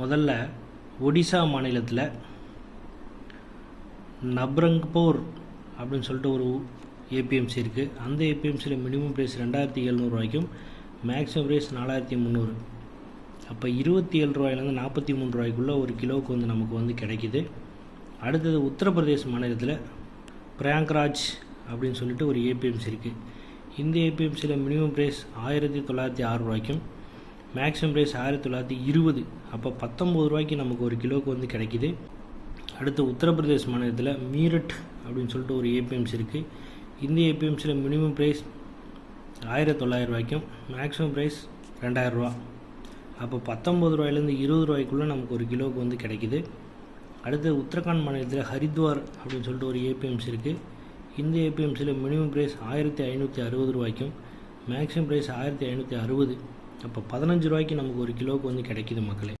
முதல்ல ஒடிசா மாநிலத்தில் நப்ரங்பூர் அப்படின்னு சொல்லிட்டு ஒரு ஏபிஎம்சி இருக்குது அந்த ஏபிஎம்சியில் மினிமம் ப்ரைஸ் ரெண்டாயிரத்தி எழுநூறுவாய்க்கும் மேக்ஸிமம் ப்ரைஸ் நாலாயிரத்தி முந்நூறு. அப்போ இருபத்தி ஏழு ரூபாயிலேருந்து நாற்பத்தி மூணு ரூபாய்க்குள்ளே ஒரு கிலோவுக்கு வந்து நமக்கு வந்து கிடைக்கிது. அடுத்தது உத்தரப்பிரதேச மாநிலத்தில் பிரயாங்ராஜ் அப்படின்னு சொல்லிட்டு ஒரு ஏபிஎம்சி இருக்குது இந்த ஏபிஎம்சியில் மினிமம் ப்ரைஸ் ஆயிரத்தி தொள்ளாயிரத்தி ஆறு ரூபாய்க்கும் மேக்ஸிமம் ப்ரைஸ் ஆயிரத்தி தொள்ளாயிரத்தி இருபது. அப்போ பத்தொம்பது ரூபாய்க்கு நமக்கு ஒரு கிலோவுக்கு வந்து கிடைக்கிது. அடுத்து உத்தரப்பிரதேஷ் மாநிலத்தில் மீரட் அப்படின்னு சொல்லிட்டு ஒரு ஏபிஎம்சி இருக்குது இந்த ஏபிஎம்சியில் மினிமம் ப்ரைஸ் ஆயிரத்தி தொள்ளாயிரம் ரூபாய்க்கும் மேக்ஸிமம் ப்ரைஸ் ரெண்டாயிரரூவா அப்போ பத்தொம்பது ரூபாயிலேருந்து இருபது ரூபாய்க்குள்ளே நமக்கு ஒரு கிலோவுக்கு வந்து கிடைக்கிது. அடுத்து உத்தரகாண்ட் மாநிலத்தில் ஹரித்வார் அப்படின்னு சொல்லிட்டு ஒரு ஏபிஎம்சி இருக்குது இந்த ஏபிஎம்சியில் மினிமம் ப்ரைஸ் ஆயிரத்தி ஐநூற்றி அறுபது ரூபாய்க்கும் மேக்ஸிமம் ப்ரைஸ் ஆயிரத்தி ஐநூற்றி அறுபது. அப்போ பதினஞ்சு ரூபாய்க்கு நமக்கு ஒரு கிலோவுக்கு வந்து கிடைக்கிது மக்களே.